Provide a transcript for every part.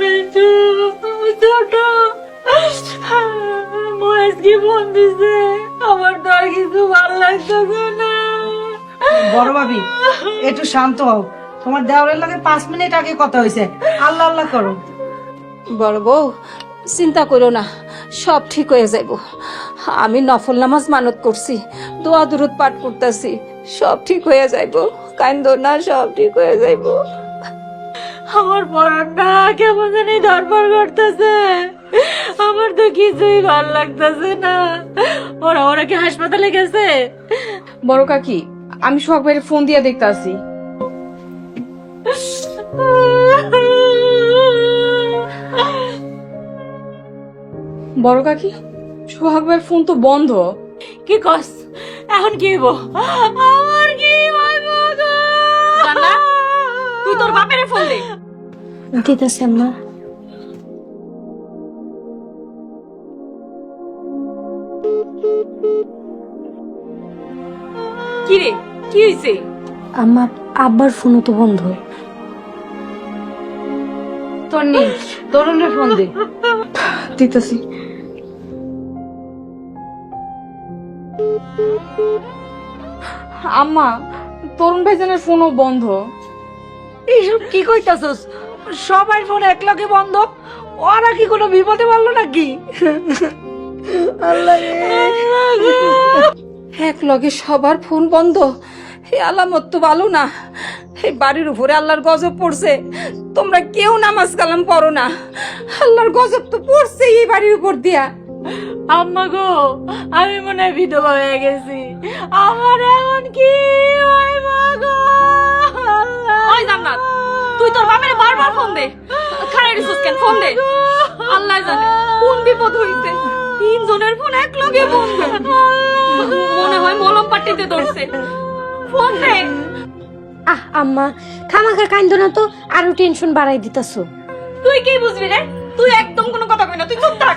মিন্টু ছোট মহেশ কি ফোন দিছে আমার তো আর কিছু ভালো লাগতেছে না। বড় ভাবি একটু শান্ত হও। তোমার দেওয়ারের লাগে পাঁচ মিনিট আগে কথা হয়েছে। আল্লাহ আল্লাহ করো। বড় বউ চিন্তা করো না সব ঠিক হয়ে যাইব। আমি নফল নামাজ মানত করছি দোয়া দুরুদ পাঠ করতেছি সব ঠিক হয়ে যাইব। কান্দ না সব ঠিক হয়ে যাইব। আমার পড়াটা কেমন জানি ধরপড় করতেছে। আমার তো কিছুই ভালো লাগতেছে না। ওরা ওরা কি হাসপাতালে গেছে। বড় কাকি আমি সোহাগ ভাইয়ের ফোন দিয়ে দেখতে আসি বড় কাকি সোহাগ ভাইয়ের ফোন তো বন্ধ। কি কস? এখন কি হইব? তোর বাপের ফোন দে। দিতেছে আম্মা। কি রে? কি আম্মা আব্বার ফোনও তো বন্ধ। তোর নি তরুণের ফোন দে। দিতেছি। আম্মা তরুণ ভাইজানের ফোনও বন্ধ। এইসব কি কইতাছস? সবাই ফোন একলগে বন্ধ? ওরা কি কোনো বিপদে পারল নাকি? আল্লাহ। এক লগে সবার ফোন বন্ধ। এই আলামত তো ভালো না। এই বাড়ির উপরে আল্লাহর গজব পড়ছে। তোমরা কেউ নামাজ কালাম পড়ো না। আল্লাহর গজব তো পড়ছে এই বাড়ির উপর দিয়া। আম্মা গো আমি মনে হয় বিধবা হয়ে গেছি। আমার এখন কি হইব দে আল্লাহ জানে কোন বিপদ হইছে? তিনজনের ফোন এক লগে বন্ধ। মনে হয় মলম পাটিতে ধরছে। ফোন দে। আহ আম্মা খামাখা কাইন্দ না তো আরও টেনশন বাড়াই দিতাছো। তুই কি বুঝবি রে? তুই একদম কোনো কথা কই না তুই চুপ থাক।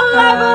আল্লাহ গো,